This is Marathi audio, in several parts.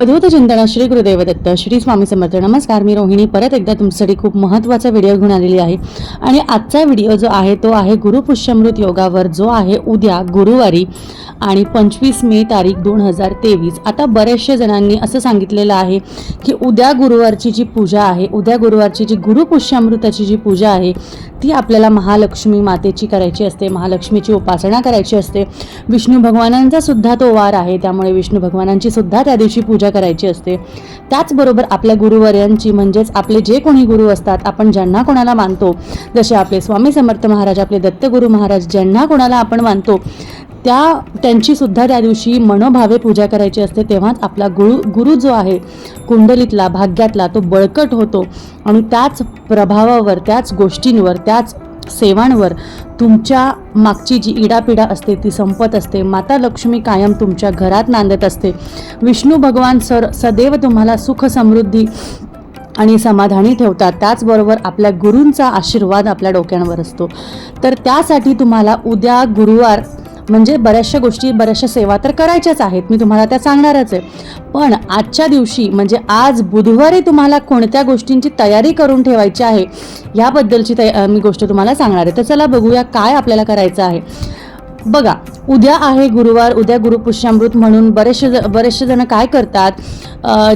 अद्भुत चिंतन श्री गुरुदेव दत्त श्री स्वामी समर्थ. नमस्कार मी रोहिणी. परत एकदा तुमच्यासाठी खूप महत्त्वाचा व्हिडिओ घेऊन आलेली आहे. आणि आजचा व्हिडिओ जो आहे तो आहे गुरुपुष्यमृत योगावर जो आहे उद्या गुरुवारी आणि पंचवीस मे तारीख दोन हजार तेवीस. आता बऱ्याचशा जणांनी असं सांगितलेलं आहे की उद्या गुरुवारची जी पूजा आहे उद्या गुरुवारची जी गुरुपुष्यामृताची जी पूजा आहे ती आपल्याला महालक्ष्मी मातेची करायची असते महालक्ष्मीची उपासना करायची असते. विष्णू भगवानांचा सुद्धा तो वार आहे त्यामुळे विष्णू भगवानांची सुद्धा त्या दिवशी पूजा करायची असते. त्याचबरोबर आपल्या गुरुवर्यांची म्हणजेच आपले जे कोणी गुरु असतात आपण ज्यांना कोणाला मानतो जसे आपले स्वामी समर्थ महाराज आपले दत्तगुरू महाराज ज्यांना कोणाला आपण मानतो त्या त्यांची सुद्धा त्या दिवशी मनोभावे पूजा करायची असते. तेव्हाच आपला गुरु गुरु जो आहे कुंडलीतला भाग्यातला तो बळकट होतो. आणि त्याच प्रभावावर त्याच गोष्टींवर त्याच सेवांवर तुमच्या मागची जी इडापिडा असते ती संपत असते. माता लक्ष्मी कायम तुमच्या घरात नांदत असते. विष्णू भगवान सर सदैव तुम्हाला सुख समृद्धी आणि समाधानी ठेवतात. त्याचबरोबर आपल्या गुरूंचा आशीर्वाद आपल्या डोक्यांवर असतो. तर त्यासाठी तुम्हाला उद्या गुरुवार म्हणजे बऱ्याचशा गोष्टी बऱ्याचशा सेवा तर करायच्याच आहेत. मी तुम्हाला त्या सांगणारच आहे. पण आजच्या दिवशी म्हणजे आज बुधवारी तुम्हाला कोणत्या गोष्टींची तयारी करून ठेवायची आहे याबद्दलची तया मी गोष्ट तुम्हाला सांगणार आहे. तर चला बघूया काय आपल्याला करायचं आहे. बघा उद्या आहे गुरुवार उद्या गुरुपुष्यामृत म्हणून बरेचसे ज- बरेचसे जण काय करतात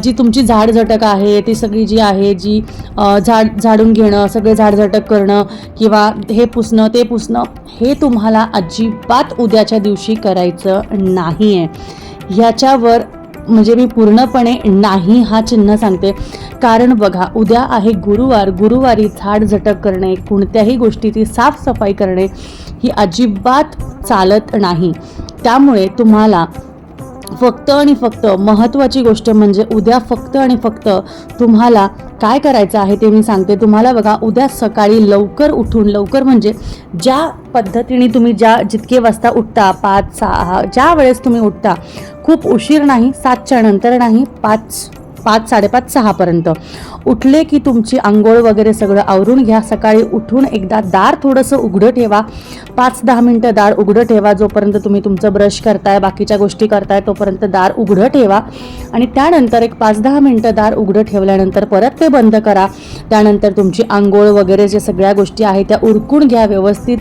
जी तुमची झाड झटक आहे ती सगळी जी आहे जी झाड झाडून घेणं सगळे झाड झटक करणं किंवा हे पुसणं ते पुसणं हे तुम्हाला अजिबात उद्याच्या दिवशी करायचं नाही आहे ह्याच्यावर म्हणजे मी पूर्णपणे नाही हा चिन्ह सांगते. कारण बघा उद्या आहे गुरुवार. गुरुवारी झाड झटक करणे कोणत्याही गोष्टीची साफसफाई करणे ही अजिबात चालत नाही. त्यामुळे तुम्हाला फक्त आणि फक्त महत्त्वाची गोष्ट म्हणजे उद्या फक्त आणि फक्त तुम्हाला काय करायचं आहे ते मी सांगते. तुम्हाला बघा उद्या सकाळी लवकर उठून लवकर म्हणजे ज्या पद्धतीने तुम्ही ज्या जितके वाजता उठता पाच सहा ज्या वेळेस तुम्ही उठता खूप उशीर नाही सातच्या नंतर नाही पाच पाच साडेपाच सहापर्यंत. उठले की तुमची आंघोळ वगैरे सगळं आवरून घ्या. सकाळी उठून एकदा दार थोडंसं उघडं ठेवा. पाच दहा मिनटं दार उघडं ठेवा. जोपर्यंत तुम्ही तुमचं ब्रश करताय बाकीच्या गोष्टी करताय तोपर्यंत दार उघडं ठेवा. आणि त्यानंतर एक पाच दहा मिनटं दार उघडं ठेवल्यानंतर परत ते बंद करा. त्यानंतर तुमची आंघोळ वगैरे जे सगळ्या गोष्टी आहेत त्या उरकून घ्या व्यवस्थित.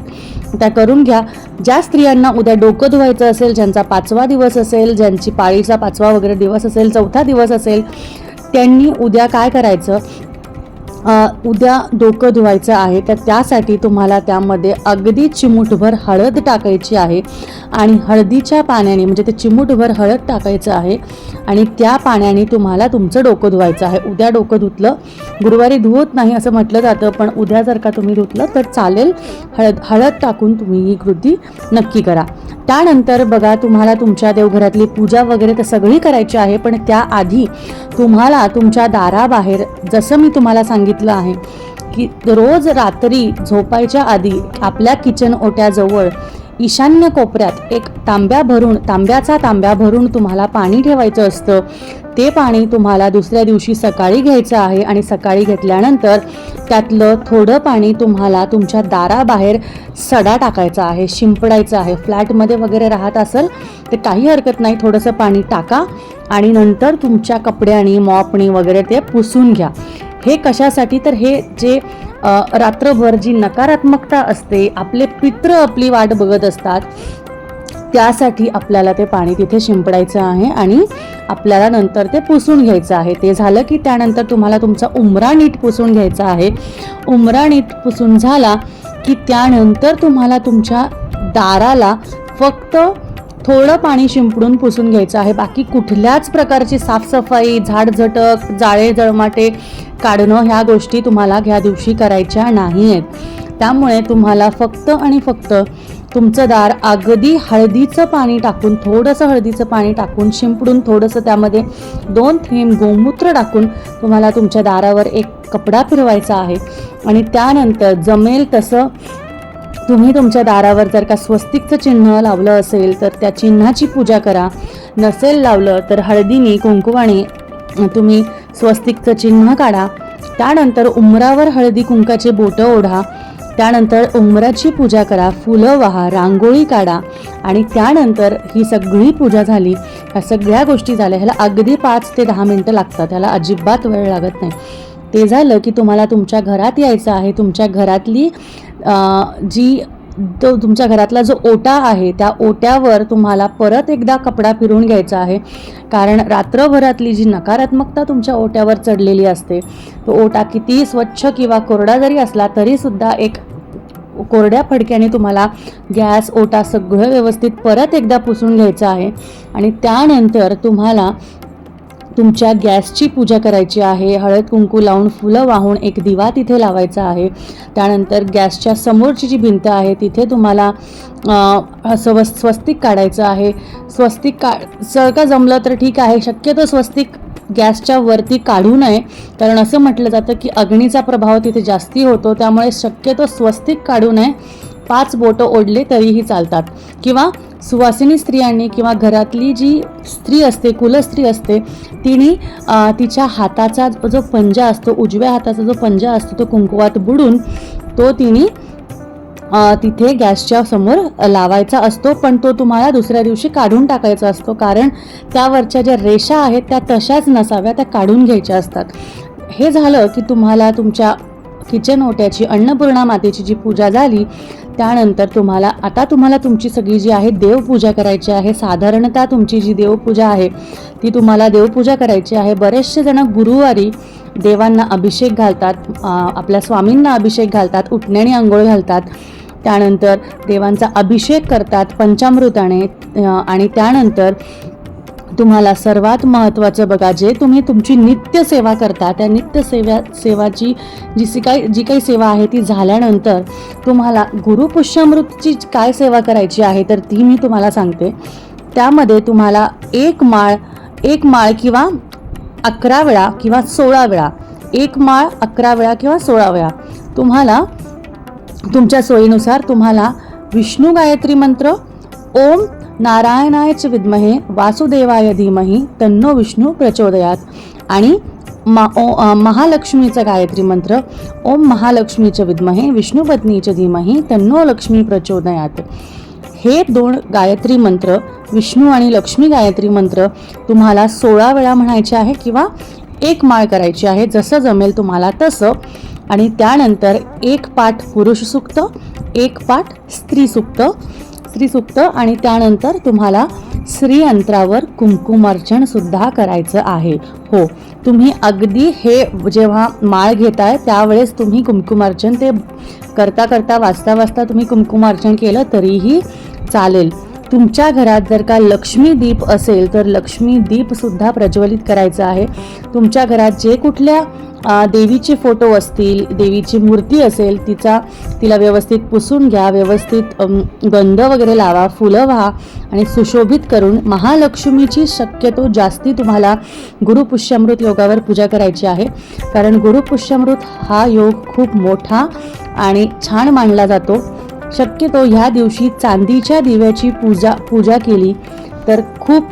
त्या करून घ्या. ज्या स्त्रियांना उद्या डोकं धुवायचं असेल ज्यांचा पाचवा दिवस असेल ज्यांची पाळीचा पाचवा वगैरे दिवस असेल चौथा दिवस असेल त्यांनी उद्या काय करायचं? उद्या डोकं धुवायचं आहे तर त्यासाठी तुम्हाला त्यामध्ये अगदी चिमूटभर हळद टाकायची आहे आणि हळदीच्या पाण्याने म्हणजे ते चिमूटभर हळद टाकायचं आहे आणि त्या पाण्याने तुम्हाला तुमचं डोकं धुवायचं आहे. उद्या डोकं धुतलं गुरुवारी धुवत नाही असं म्हटलं जातं पण उद्या जर का तुम्ही धुतलं तर चालेल. हळद हळद टाकून तुम्ही ही कृती नक्की करा. त्यानंतर बघा तुम्हाला तुमच्या देवघरातली पूजा वगैरे तर सगळी करायची आहे पण त्याआधी तुम्हाला तुमच्या दाराबाहेर जसं मी तुम्हाला सांगितलं आहे की रोज रात्री झोपायच्या आधी आपल्या किचन ओट्याजवळ ईशान्य कोपऱ्यात एक तांब्या भरून तांब्याचा तांब्या भरून तुम्हाला पाणी ठेवायचं असतं. ते पाणी तुम्हाला दुसऱ्या दिवशी सकाळी घ्यायचं आहे आणि सकाळी घेतल्यानंतर त्यातलं थोडं पाणी तुम्हाला तुमच्या दाराबाहेर सडा टाकायचा आहे शिंपडायचं आहे. फ्लॅटमध्ये वगैरे राहत असेल तर काही हरकत नाही थोडंसं पाणी टाका आणि नंतर तुमच्या कपड्यानी मॉपने वगैरे ते पुसून घ्या. हे कशासाठी? तर हे जे रात्रभर जी नकारात्मकता असते आपले पित्र आपली वाट बघत असतात त्यासाठी आपल्याला ते पाणी तिथे शिंपडायचं आहे आणि आपल्याला नंतर ते पुसून घ्यायचं आहे. ते झालं की त्यानंतर तुम्हाला तुमचा उमरा नीट पुसून घ्यायचा आहे. उमरा नीट पुसून झाला की त्यानंतर तुम्हाला तुमच्या दाराला फक्त थोडं पाणी शिंपडून पुसून घ्यायचं आहे. बाकी कुठल्याच प्रकारची साफसफाई झाडझटक जाळे जळमाटे काढणं ह्या गोष्टी तुम्हाला ह्या दिवशी करायच्या नाही आहेत त्यामुळे तुम्हाला फक्त आणि फक्त तुमचं दार अगदी हळदीचं पाणी टाकून थोडंसं हळदीचं पाणी टाकून शिंपडून थोडंसं त्यामध्ये दोन थेंब गोमूत्र टाकून तुम्हाला तुमच्या दारावर एक कपडा फिरवायचा आहे. आणि त्यानंतर जमेल तसं तुम्ही तुमच्या दारावर जर का स्वस्तिकचं चिन्ह लावलं असेल तर त्या चिन्हाची पूजा करा. नसेल लावलं तर हळदीने कुंकुवाने तुम्ही स्वस्तिकचं चिन्ह काढा. त्यानंतर उमरावर हळदी कुंकाचे बोटं ओढा. त्यानंतर उंबराची पूजा करा फुलं वाहा रांगोळी काढा. आणि त्यानंतर ही सगळी पूजा झाली ह्या सगळ्या गोष्टी झाल्या ह्याला अगदी पाच ते दहा मिनटं लागतात ह्याला अजिबात वेळ लागत नाही. ते झालं की तुम्हाला तुमच्या घरात यायचं आहे तुमच्या घरातली जी तो तुमच्या घरातला जो ओटा आहे त्या ओट्यावर तुम्हाला परत एकदा कपडा फिरून घ्यायचा आहे. कारण रात्रभरातली जी नकारात्मकता तुमच्या ओट्यावर चढलेली असते तो ओटा किती स्वच्छ किंवा कोरडा जरी असला तरीसुद्धा एक कोरड्या फडक्याने तुम्हाला गॅस ओटा सगळं व्यवस्थित परत एकदा पुसून घ्यायचं आहे. आणि त्यानंतर तुम्हाला तुमच्या गॅसची पूजा करायची आहे हळद कुंकू लावून फुलं वाहून एक दिवा तिथे लावायचा आहे. त्यानंतर गॅसच्या समोरची जी भिंत आहे तिथे तुम्हाला स्व स्वस्तिक काढायचं आहे. स्वस्तिक का सळका जमलं तर ठीक आहे शक्यतो स्वस्तिक गॅसच्या वरती काढू नये. कारण असं म्हटलं जातं की अग्नीचा प्रभाव तिथे जास्ती होतो त्यामुळे शक्यतो स्वस्तिक काढू नये. पाच बोटं ओढले तरीही चालतात. किंवा सुवासिनी स्त्रियांनी किंवा घरातली जी स्त्री असते कुलस्त्री असते तिने तिच्या हाताचा जो पंजा असतो उजव्या हाताचा जो पंजा असतो तो कुंकुवात बुडून तो तिने तिथे गॅसच्या समोर लावायचा असतो पण तो तुम्हाला दुसऱ्या दिवशी काढून टाकायचा असतो कारण त्यावरच्या ज्या रेषा आहेत त्या तशाच नसाव्या त्या काढून घ्यायच्या असतात. हे झालं की तुम्हाला तुमच्या किचन ओट्याची अन्नपूर्णा मातेची जी पूजा झाली त्यानंतर तुम्हाला आता तुम्हाला तुमची सगळी जी आहे देवपूजा करायची आहे. साधारणतः तुमची जी देवपूजा आहे ती तुम्हाला देवपूजा करायची आहे. बरेचसे जण गुरुवारी देवांना अभिषेक घालतात आपल्या स्वामींना अभिषेक घालतात उठण्याने आंघोळ घालतात. त्यानंतर देवांचा अभिषेक करतात पंचामृताने आणि त्यानंतर तुम्हाला सर्वात महत्त्वाचं बघा जे तुम्ही तुमची नित्य सेवा करता त्या नित्य सेवा सेवाची जी सी काही जी काही सेवा आहे ती झाल्यानंतर तुम्हाला गुरुपुष्यामृतची काय सेवा करायची आहे तर ती मी तुम्हाला सांगते. त्यामध्ये तुम्हाला एक माळ एक माळ किंवा अकरा वेळा किंवा सोळा वेळा एक माळ अकरा वेळा किंवा सोळा वेळा तुम्हाला तुमच्या सोयीनुसार तुम्हाला विष्णू गायत्री मंत्र ओम नारायणायच विद्महे वासुदेवाय धीमही तन्नो विष्णू प्रचोदयात. आणि मा ओ महालक्ष्मीचं गायत्री मंत्र ओम महालक्ष्मीचं विद्महे विष्णुपत्नीचं धीमही तन्नो लक्ष्मी प्रचोदयात. हे दोन गायत्री मंत्र विष्णू आणि लक्ष्मी गायत्री मंत्र तुम्हाला सोळा वेळा म्हणायचे आहे किंवा एक माळ करायची आहे जसं जमेल तुम्हाला तसं. आणि त्यानंतर एक पाठ पुरुष सुक्त एक पाठ स्त्री सुक्त. स्त्री सुक्त आणि त्यानंतर तुम्हाला श्रीयंत्रावर अंतरावर सुद्धा करायचं आहे. हो तुम्ही अगदी हे जेव्हा माळ घेताय त्यावेळेस तुम्ही कुंकुमार्चन ते करता करता वाचता वाचता तुम्ही कुंकुमार्चन केलं तरीही चालेल. तुमच्या घरात जर का लक्ष्मी दीप असेल तर लक्ष्मी दीप सुद्धा प्रज्वलित करायचं आहे. तुमच्या घरात जे कुठल्या देवीचे फोटो असतील देवीची मूर्ती असेल तिचा तिला व्यवस्थित पुसून घ्या व्यवस्थित गंध वगैरे लावा फुलं व्हा आणि सुशोभित करून महालक्ष्मीची शक्यतो जास्ती तुम्हाला गुरुपुष्यामृत योगावर पूजा करायची आहे. कारण गुरुपुष्यामृत हा योग खूप मोठा आणि छान मानला जातो. शक्यतो ह्या दिवशी चांदीच्या दिव्याची पूजा पूजा केली तर खूप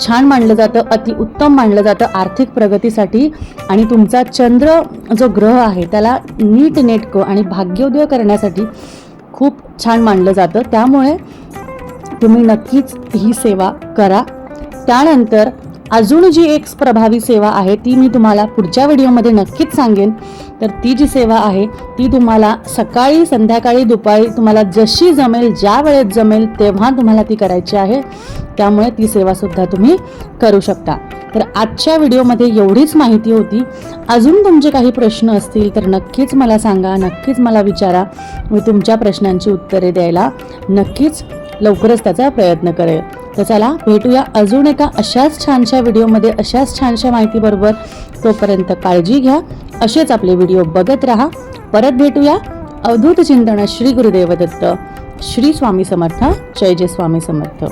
छान मानलं जातं अतिउत्तम मानलं जातं आर्थिक प्रगतीसाठी. आणि तुमचा चंद्र जो ग्रह आहे त्याला नीट नेटकं आणि भाग्योदय करण्यासाठी खूप छान मानलं जातं. त्यामुळे तुम्ही नक्कीच ही सेवा करा. त्यानंतर अजून जी एक प्रभावी सेवा आहे ती मी तुम्हाला पुढच्या व्हिडिओमध्ये नक्कीच सांगेन. तर ती जी सेवा आहे ती तुम्हाला सकाळी संध्याकाळी दुपारी तुम्हाला जशी जमेल ज्या वेळेत जमेल तेव्हा तुम्हाला ती करायची आहे. त्यामुळे ती सेवासुद्धा तुम्ही करू शकता. तर आजच्या व्हिडिओमध्ये एवढीच माहिती होती. अजून तुमचे काही प्रश्न असतील तर नक्कीच मला सांगा नक्कीच मला विचारा. मी तुमच्या प्रश्नांची उत्तरे द्यायला नक्कीच लवकरच त्याचा प्रयत्न करेल. तर चला भेटूया अजून एका अशाच छानशा व्हिडिओमध्ये अशाच छानशा माहितीबरोबर. तोपर्यंत काळजी घ्या. असेच आपले व्हिडिओ बघत राहा. परत भेटूया. अवधूत चिंतन श्री गुरुदेव दत्त श्री स्वामी समर्थ. जय जय स्वामी समर्थ.